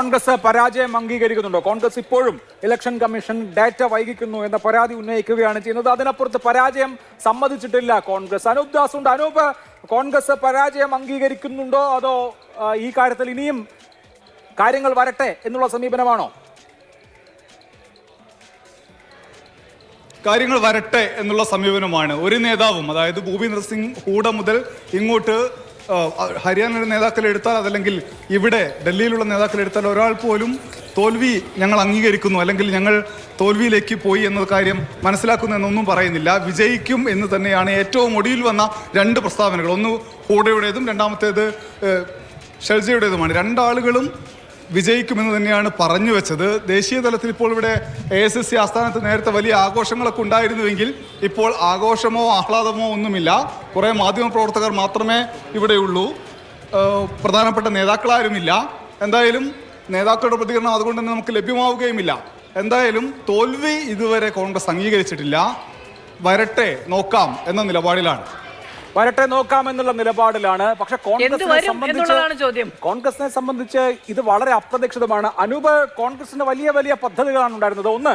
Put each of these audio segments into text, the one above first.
കോൺഗ്രസ് പരാജയം അംഗീകരിക്കുന്നുണ്ടോ? കോൺഗ്രസ് ഇപ്പോഴും election commission data വൈകിക്കുന്നു എന്ന പരാതി ഉന്നയിക്കുകയാണ് ചെയ്യുന്നത്. അതിനപ്പുറത്ത് പരാജയം സമ്മതിച്ചിട്ടില്ല കോൺഗ്രസ്. അനൂപ് ദാസ് ഉണ്ട്. അനൂപ് കോൺഗ്രസ് പരാജയം അംഗീകരിക്കുന്നുണ്ടോ? അതോ ഈ കാര്യത്തിൽ ഇനിയും കാര്യങ്ങൾ വരട്ടെ എന്നുള്ള സമീപനമാണോ? കാര്യങ്ങൾ വരട്ടെ എന്നുള്ള സമീപനമാണ്. ഒരു നേതാവും അതായത് ഭൂപീന്ദർ സിംഗ് ഹൂഡ മുതൽ ഇങ്ങോട്ട് ഹരിയാനയുടെ നേതാക്കൾ എടുത്താൽ അതല്ലെങ്കിൽ ഇവിടെ ഡൽഹിയിലുള്ള നേതാക്കൾ എടുത്താൽ ഒരാൾ പോലും തോൽവി ഞങ്ങൾ അംഗീകരിക്കുന്നു അല്ലെങ്കിൽ ഞങ്ങൾ തോൽവിയിലേക്ക് പോയി എന്ന കാര്യം മനസ്സിലാക്കുന്നു എന്നൊന്നും പറയുന്നില്ല. വിജയിക്കും എന്ന് തന്നെയാണ് ഏറ്റവും ഒടിയിൽ വന്ന രണ്ട് പ്രസ്താവനകൾ. ഒന്ന് ഹൂഡയുടേതും രണ്ടാമത്തേത് ഷെൽജയുടേതുമാണ്. രണ്ടാളുകളും വിജയിക്കുമെന്ന് തന്നെയാണ് പറഞ്ഞു വെച്ചത്. ദേശീയ തലത്തിൽ ഇപ്പോൾ ഇവിടെ എ എസ് എസ് സി ആസ്ഥാനത്ത് നേരത്തെ വലിയ ആഘോഷങ്ങളൊക്കെ ഉണ്ടായിരുന്നുവെങ്കിൽ ഇപ്പോൾ ആഘോഷമോ ആഹ്ലാദമോ ഒന്നുമില്ല. കുറേ മാധ്യമപ്രവർത്തകർ മാത്രമേ ഇവിടെയുള്ളൂ പ്രധാനപ്പെട്ട നേതാക്കളാരുമില്ല. എന്തായാലും നേതാക്കളുടെ പ്രതികരണം അതുകൊണ്ട് തന്നെ നമുക്ക് ലഭ്യമാവുകയുമില്ല. എന്തായാലും തോൽവി ഇതുവരെ കോൺഗ്രസ് അംഗീകരിച്ചിട്ടില്ല. വരട്ടെ നോക്കാം എന്ന നിലപാടിലാണ്. വരട്ടെ നോക്കാമെന്നുള്ള നിലപാടിലാണ്. പക്ഷെ കോൺഗ്രസിനെ സംബന്ധിച്ച് ചോദ്യം. കോൺഗ്രസിനെ സംബന്ധിച്ച് ഇത് വളരെ അപ്രതീക്ഷിതമാണ്. അനൂപ് കോൺഗ്രസിന്റെ വലിയ വലിയ പദ്ധതികളാണ് ഉണ്ടായിരുന്നത്. ഒന്ന്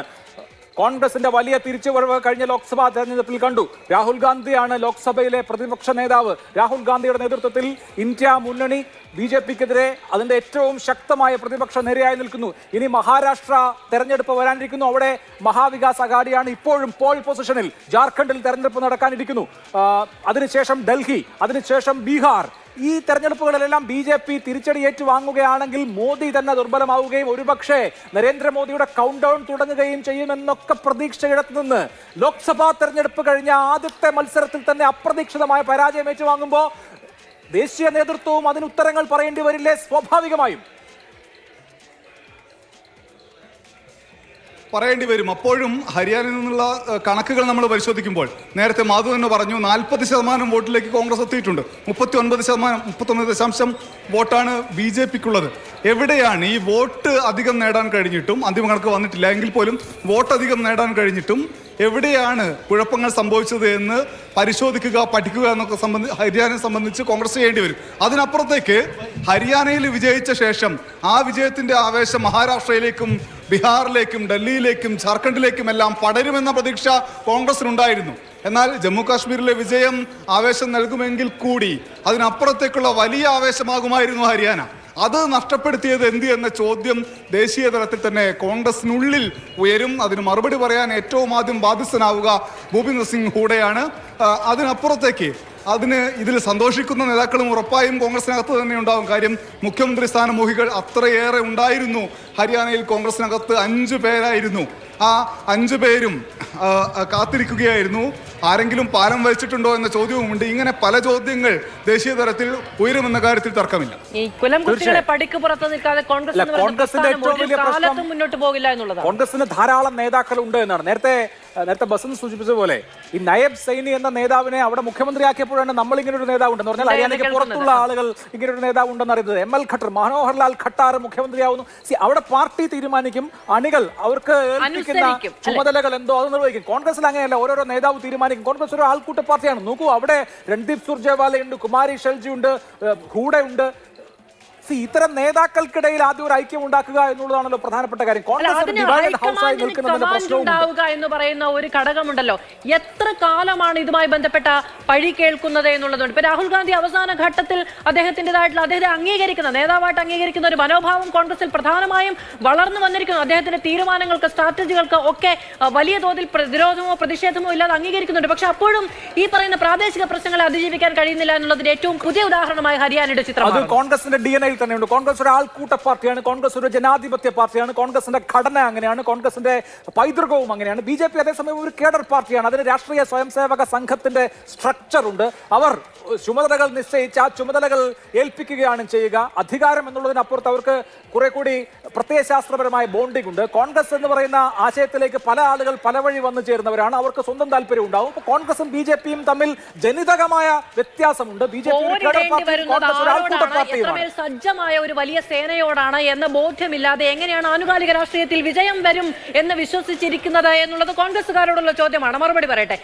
കോൺഗ്രസിന്റെ വലിയ തിരിച്ചുവരവ് കഴിഞ്ഞ ലോക്സഭാ തെരഞ്ഞെടുപ്പിൽ കണ്ടു. രാഹുൽ ഗാന്ധിയാണ് ലോക്സഭയിലെ പ്രതിപക്ഷ നേതാവ്. രാഹുൽ ഗാന്ധിയുടെ നേതൃത്വത്തിൽ ഇന്ത്യ മുന്നണി ബി ജെ പിക്കെതിരെ അതിന്റെ ഏറ്റവും ശക്തമായ പ്രതിപക്ഷ നിരയായി നിൽക്കുന്നു. ഇനി മഹാരാഷ്ട്ര തെരഞ്ഞെടുപ്പ് വരാനിരിക്കുന്നു. അവിടെ മഹാവികാസ് അഘാഡിയാണ് ഇപ്പോഴും പോൾ പൊസിഷനിൽ ജാർഖണ്ഡിൽ തെരഞ്ഞെടുപ്പ് നടക്കാനിരിക്കുന്നു. അതിനുശേഷം ഡൽഹി അതിനുശേഷം ബീഹാർ. ഈ തെരഞ്ഞെടുപ്പുകളിലെല്ലാം ബി ജെ പി തിരിച്ചടി ഏറ്റുവാങ്ങുകയാണെങ്കിൽ മോദി തന്നെ ദുർബലമാവുകയും ഒരുപക്ഷെ നരേന്ദ്രമോദിയുടെ കൗണ്ട് ഡൗൺ തുടങ്ങുകയും ചെയ്യുമെന്നൊക്കെ പ്രതീക്ഷയിടത്ത് നിന്ന് ലോക്സഭാ തെരഞ്ഞെടുപ്പ് കഴിഞ്ഞ ആദ്യത്തെ മത്സരത്തിൽ തന്നെ അപ്രതീക്ഷിതമായ പരാജയം ഏറ്റുവാങ്ങുമ്പോൾ ദേശീയ നേതൃത്വവും അതിന് ഉത്തരങ്ങൾ പറയേണ്ടി വരില്ലേ? സ്വാഭാവികമായും. പറയേണ്ടി വരും. അപ്പോഴും ഹരിയാനയിൽ നിന്നുള്ള കണക്കുകൾ നമ്മൾ പരിശോധിക്കുമ്പോൾ നേരത്തെ മാധു തന്നെ പറഞ്ഞു നാൽപ്പത് ശതമാനം വോട്ടിലേക്ക് കോൺഗ്രസ് എത്തിയിട്ടുണ്ട്. മുപ്പത്തി ഒൻപത് ശതമാനം മുപ്പത്തൊന്ന് ദശാംശം വോട്ടാണ് ബി ജെ പിക്കുള്ളത്. എവിടെയാണ് ഈ വോട്ട് അധികം നേടാൻ കഴിഞ്ഞിട്ടും അന്തിമ കണക്ക് വന്നിട്ടില്ല എങ്കിൽ പോലും വോട്ട് അധികം നേടാൻ കഴിഞ്ഞിട്ടും എവിടെയാണ് കുഴപ്പങ്ങൾ സംഭവിച്ചത് എന്ന് പരിശോധിക്കുക പഠിക്കുക എന്നൊക്കെ സംബന്ധി ഹരിയാനയെ സംബന്ധിച്ച് കോൺഗ്രസ് ചെയ്യേണ്ടി വരും. അതിനപ്പുറത്തേക്ക് ഹരിയാനയിൽ വിജയിച്ച ശേഷം ആ വിജയത്തിന്റെ ആവേശം മഹാരാഷ്ട്രയിലേക്കും ബീഹാറിലേക്കും ഡൽഹിയിലേക്കും ജാർഖണ്ഡിലേക്കും എല്ലാം പടരുമെന്ന പ്രതീക്ഷ കോൺഗ്രസിനുണ്ടായിരുന്നു. എന്നാൽ ജമ്മു കാശ്മീരിലെ വിജയം ആവേശം നൽകുമെങ്കിൽ കൂടി അതിനപ്പുറത്തേക്കുള്ള വലിയ ആവേശമാകുമായിരുന്നു ഹരിയാന. അത് നഷ്ടപ്പെടുത്തിയത് എന്ത് എന്ന ചോദ്യം ദേശീയ തലത്തിൽ തന്നെ കോൺഗ്രസിനുള്ളിൽ ഉയരും. അതിന് മറുപടി പറയാൻ ഏറ്റവും ആദ്യം ബാധ്യസ്ഥനാവുക ഭൂപീന്ദർ സിംഗ് ഹൂഡയാണ്. അതിനപ്പുറത്തേക്ക് അതിന് ഇതിൽ സന്തോഷിക്കുന്ന നേതാക്കളും ഉറപ്പായും കോൺഗ്രസിനകത്ത് തന്നെ ഉണ്ടാവും കാര്യം മുഖ്യമന്ത്രി സ്ഥാനമോഹികൾ അത്രയേറെ ഉണ്ടായിരുന്നു. ഹരിയാനയിൽ കോൺഗ്രസിനകത്ത് അഞ്ച് പേരായിരുന്നു. ആ അഞ്ച് പേരും കാത്തിരിക്കുകയായിരുന്നു. ആരെങ്കിലും പാലം വലിച്ചിട്ടുണ്ടോ എന്ന ചോദ്യവുമുണ്ട്. ഇങ്ങനെ പല ചോദ്യങ്ങൾ ദേശീയ തലത്തിൽ ഉയരുമെന്ന കാര്യത്തിൽ തർക്കമില്ല. ഈ കുലം കുട്ടികളെ. പടിക്ക് പുറത്ത് നിൽക്കാതെ കോൺഗ്രസ് മുന്നോട്ട് പോകില്ല എന്നുള്ളതാണ്. കോൺഗ്രസിന് ധാരാളം നേതാക്കൾ ഉണ്ട് എന്നാണ്. നേരത്തെ നേരത്തെ നേരത്തെ സൂചിപ്പിച്ച പോലെ ഈ നയബ് സൈനി എന്ന നേതാവിനെ അവിടെ മുഖ്യമന്ത്രിയാക്കിയപ്പോഴാണ് നമ്മൾ ഇങ്ങനെ ഒരു നേതാവ് ഉണ്ടെന്ന് പറഞ്ഞാൽ ഹരിയാനയ്ക്ക് പുറത്തുള്ള ആളുകൾ ഇങ്ങനെ ഒരു നേതാവ് ഉണ്ടെന്ന് അറിയുന്നത്. എം. എൽ. ഖട്ടർ മനോഹർലാൽ ഖട്ടാർ മുഖ്യമന്ത്രിയാവുന്നു. സി അവിടെ പാർട്ടി തീരുമാനിക്കും അണികൾ അവർക്ക് ഏൽപ്പിക്കുന്ന ചുമതലകൾ എന്തോ അത് നിർവഹിക്കും. കോൺഗ്രസിൽ അങ്ങനെയല്ല ഓരോരോ നേതാവ് തീരുമാനിക്കും. കോൺഗ്രസ് ഒരു ആൾക്കൂട്ട പാർട്ടിയാണ്. നോക്കൂ അവിടെ രൺദീപ് സുർജേവാല ഉണ്ട് കുമാരി ഷെൽജി ഉണ്ട് ഹൂഡ ഉണ്ട് സി ഇത്തരം നേതാക്കൾക്കിടയിൽ ആദ്യം ഒരു ഐക്യം ഉണ്ടാക്കുക എന്നുള്ളതാണല്ലോ പ്രധാനപ്പെട്ട കാര്യം. കോൺഗ്രസ് ഉണ്ടാവുക എന്ന് പറയുന്ന ഒരു ഘടകമുണ്ടല്ലോ. എത്ര കാലമാണ് ഇതുമായി ബന്ധപ്പെട്ട പഴി കേൾക്കുന്നത് എന്നുള്ളതുകൊണ്ട്? ഇപ്പൊ രാഹുൽ ഗാന്ധി അവസാന ഘട്ടത്തിൽ അദ്ദേഹത്തിന്റെതായിട്ടുള്ള അദ്ദേഹത്തെ അംഗീകരിക്കുന്ന നേതാവായിട്ട് അംഗീകരിക്കുന്ന ഒരു മനോഭാവം കോൺഗ്രസിൽ പ്രധാനമായും വളർന്നു വന്നിരിക്കുന്നു. അദ്ദേഹത്തിന്റെ തീരുമാനങ്ങൾക്ക് സ്ട്രാറ്റജികൾക്ക് ഒക്കെ വലിയ തോതിൽ പ്രതിരോധമോ പ്രതിഷേധമോ ഇല്ലാതെ അംഗീകരിക്കുന്നുണ്ട്. പക്ഷെ അപ്പോഴും ഈ പറയുന്ന പ്രാദേശിക പ്രശ്നങ്ങളെ അതിജീവിക്കാൻ കഴിയുന്നില്ല എന്നുള്ളതിന്റെ ഏറ്റവും പുതിയ ഉദാഹരണമായ ഹരിയാനയുടെ അത് കോൺഗ്രസിന്റെ ഡി എൻ എയിൽ തന്നെയുണ്ട്. കോൺഗ്രസ് ഒരു ആൾക്കൂട്ട പാർട്ടിയാണ്. കോൺഗ്രസ് ഒരു ജനാധിപത്യ പാർട്ടിയാണ്. കോൺഗ്രസിന്റെ ഘടന അങ്ങനെയാണ്. കോൺഗ്രസിന്റെ പൈതൃകവും അങ്ങനെയാണ്. ബി ജെ പി അതേസമയം ഒരു കേഡർ പാർട്ടിയാണ്. അതിന് രാഷ്ട്രീയ സ്വയംസേവക സംഘത്തിന്റെ സ്ട്രക്ചർ ഉണ്ട്. അവർ ചുമതലകൾ നിശ്ചയിച്ച് ആ ചുമതലകൾ ഏൽപ്പിക്കുകയാണ് ചെയ്യുക. അധികാരം എന്നുള്ളതിനപ്പുറത്ത് അവർക്ക് കുറെ കൂടി പ്രത്യയശാസ്ത്രപരമായ ബോണ്ടിംഗ് ഉണ്ട്. കോൺഗ്രസ് എന്ന് പറയുന്ന ആശയത്തിലേക്ക് പല ആളുകൾ പല വഴി വന്നു ചേരുന്നവരാണ്. അവർക്ക് സ്വന്തം താല്പര്യം ഉണ്ടാവും. അപ്പൊ കോൺഗ്രസും ബി ജെ പിയും തമ്മിൽ ജനിതകമായ വ്യത്യാസമുണ്ട്. ബി ജെ പി സജ്ജമായ ഒരു വലിയ സേനയോടാണ് എന്ന ബോധ്യമില്ലാതെ എങ്ങനെയാണ് ആനുകാലിക രാഷ്ട്രീയത്തിൽ വിജയം വരും എന്ന് വിശ്വസിച്ചിരിക്കുന്നത് എന്നുള്ളത് കോൺഗ്രസുകാരോടുള്ള ചോദ്യമാണ്. മറുപടി പറയട്ടെ.